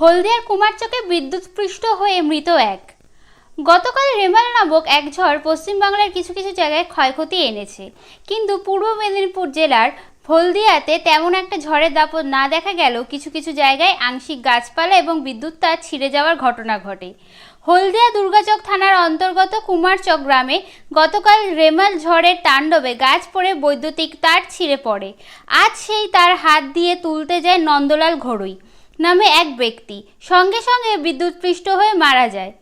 হলদিয়ার কুমারচকে বিদ্যুৎস্পৃষ্ট হয়ে মৃত এক। গতকাল রেমাল নামক এক ঝড় পশ্চিমবাংলার কিছু কিছু জায়গায় ক্ষয়ক্ষতি এনেছে। কিন্তু পূর্ব মেদিনীপুর জেলার হলদিয়াতে তেমন একটা ঝড়ের দাপট না দেখা গেলেও কিছু কিছু জায়গায় আংশিক গাছপালা এবং বিদ্যুৎ তার ছিঁড়ে যাওয়ার ঘটনা ঘটে। হলদিয়া দুর্গাচক থানার অন্তর্গত কুমারচক গ্রামে গতকাল রেমাল ঝড়ের তাণ্ডবে গাছ পড়ে বৈদ্যুতিক তার ছিঁড়ে পড়ে। আজ সেই তার হাত দিয়ে তুলতে যায় নন্দলাল ঘড়ুই। নামে এক ব্যক্তি। সঙ্গে সঙ্গে বিদ্যুৎপৃষ্ট হয়ে মারা যায়।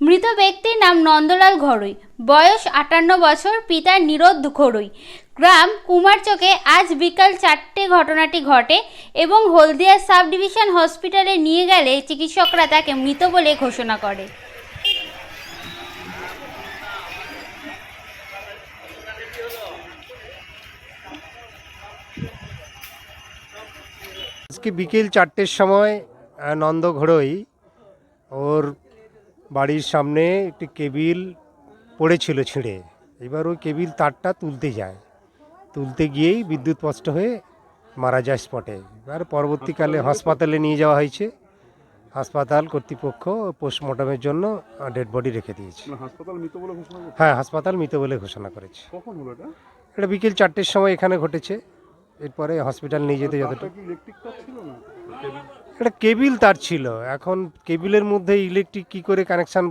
মৃত ব্যক্তির নাম নন্দলাল ঘরুই। বয়স আটান্ন বছর পিতার নিরোধ ঘরুই। গ্রাম কুমারচকে আজ বিকাল চারটে ঘটনাটি ঘটে এবং হলদিয়া সাব ডিভিশন হসপিটালে নিয়ে গেলে চিকিৎসকরা তাকে মৃত বলে ঘোষণা করে। আজকে বিকেল চারটের সময় নন্দ ঘড়ই ওর বাড়ির সামনে একটি কেবিল পড়েছিল ছিঁড়ে। এবার ওই কেবিল তারটা তুলতে যায়। তুলতে গিয়েই বিদ্যুৎ স্পষ্ট হয়ে মারা যায় স্পটে। এবার পরবর্তীকালে হাসপাতালে নিয়ে যাওয়া হয়েছে। হাসপাতাল কর্তৃপক্ষ পোস্টমর্টমের জন্য ডেড বডি রেখে দিয়েছে। মানে হ্যাঁ হাসপাতাল মৃত বলে ঘোষণা করেছে। এটা বিকেল চারটের সময় এখানে ঘটেছে। এরপরে হসপিটাল নিয়ে যেতে যতটা এটা কেবিল তার ছিল। এখন কেবিলের মধ্যে ইলেকট্রিক কি করে কানেকশান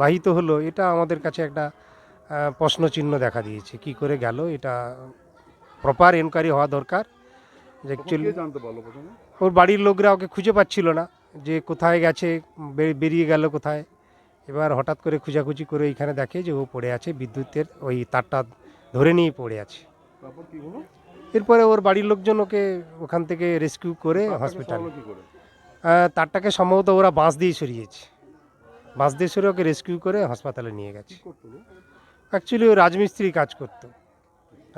বাহিত হলো এটা আমাদের কাছে একটা আহ, প্রশ্নচিহ্ন দেখা দিয়েছে। কি করে গেল এটা প্রপার এনকোয়ারি হওয়া দরকার। যে অ্যাকচুয়ালি ওর বাড়ির লোকরা ওকে খুঁজে পাচ্ছিল না যে কোথায় গেছে বেরিয়ে গেল কোথায়। এবার হঠাৎ করে খুঁজাখুঁজি করে এখানে দেখে যে ও পড়ে আছে বিদ্যুতের ওই তারটা ধরে নিয়ে পড়ে আছে। এরপরে ওর বাড়ির লোকজন ওকে ওখান থেকে রেস্কিউ করে হসপিটাল তারটাকে সম্ভবত ওরা বাঁশ দিয়ে সরিয়েছে বাঁশ দিয়ে সরিয়ে ওকে রেস্কিউ করে হাসপাতালে নিয়ে গেছে? অ্যাকচুয়ালি ও? রাজমিস্ত্রি কাজ করতো।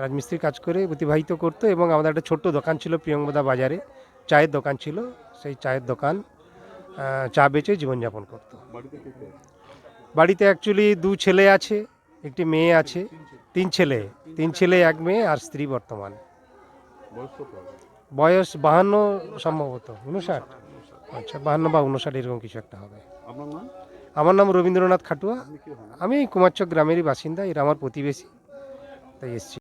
রাজমিস্ত্রি কাজ করে অতিবাহিত করতো এবং আমাদের একটা ছোট্ট দোকান ছিল প্রিয়ঙ্গদা বাজারে। চায়ের দোকান ছিল। সেই চায়ের দোকান চা বেচে জীবনযাপন করতো। বাড়িতে অ্যাকচুয়ালি দু ছেলে আছে একটি মেয়ে আছে তিন ছেলে। তিন ছেলে এক মেয়ে আর স্ত্রী বর্তমান। বয়স বাহান্ন সম্ভবত উনষাট আচ্ছা বাহান্ন বা উনষাট এরকম কিছু একটা হবে। আমার নাম রবীন্দ্রনাথ খাটুয়া। আমি কুমারচক গ্রামেরই বাসিন্দা এরা আমার প্রতিবেশী তাই এসছি।